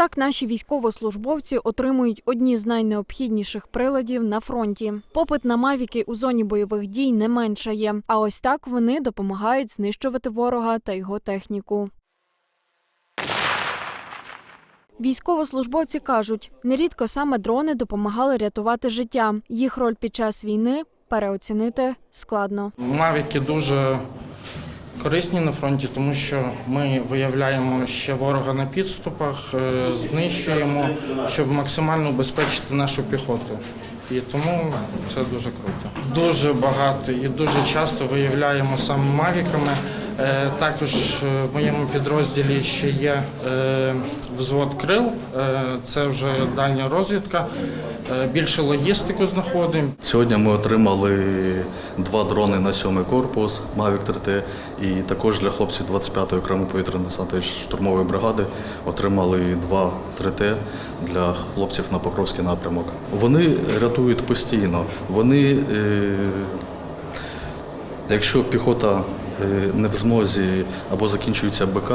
Так наші військовослужбовці отримують одні з найнеобхідніших приладів на фронті. Попит на мавіки у зоні бойових дій не меншає. А ось так вони допомагають знищувати ворога та його техніку. Військовослужбовці кажуть, нерідко саме дрони допомагали рятувати життя. Їх роль під час війни переоцінити складно. Мавіки дуже корисні на фронті, тому що ми виявляємо ще ворога на підступах, е, знищуємо, щоб максимально убезпечити нашу піхоту. І тому це дуже круто. Дуже багато і дуже часто виявляємо саме мавіками. Е, Також в моєму підрозділі ще є е, взвод крил, Е, це вже дальня розвідка. Більше логістику знаходимо. Сьогодні ми отримали два дрони на сьомий корпус Mavic 3T і також для хлопців 25-ї окремої повітряно-десантної штурмової бригади отримали два 3T для хлопців на Покровський напрямок. Вони рятують постійно. Вони, якщо піхота не в змозі або закінчується БК,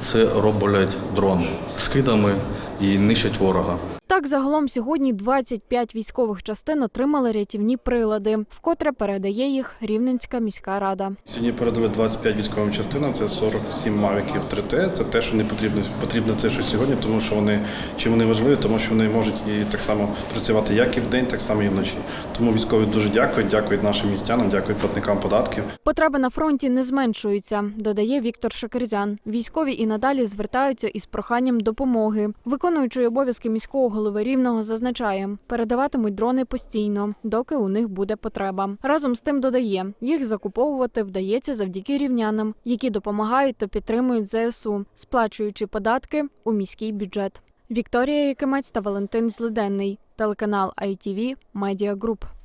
це роблять дрони з кидами і нищать ворога. Так, загалом сьогодні 25 військових частин отримали рятівні прилади, вкотре передає їх Рівненська міська рада. Сьогодні передали 25 військовим частинам, це 47 мавіків 3T. Це те, що не потрібно потрібно це, що сьогодні, тому що вони чим вони важливі, тому що вони можуть і так само працювати як і вдень, так само і вночі. Тому військові дуже дякують, дякують нашим містянам, дякують платникам податків. Потреби на фронті не зменшуються, додає Віктор Шакирзян. Військові і надалі звертаються із проханням допомоги. Виконуючий обов'язки міського голови рівного зазначає, передаватимуть дрони постійно, доки у них буде потреба. Разом з тим додає, їх закуповувати вдається завдяки рівнянам, які допомагають та підтримують ЗСУ, сплачуючи податки у міський бюджет. Вікторія Якимець та Валентин Злиденний, телеканал ITV Media Group.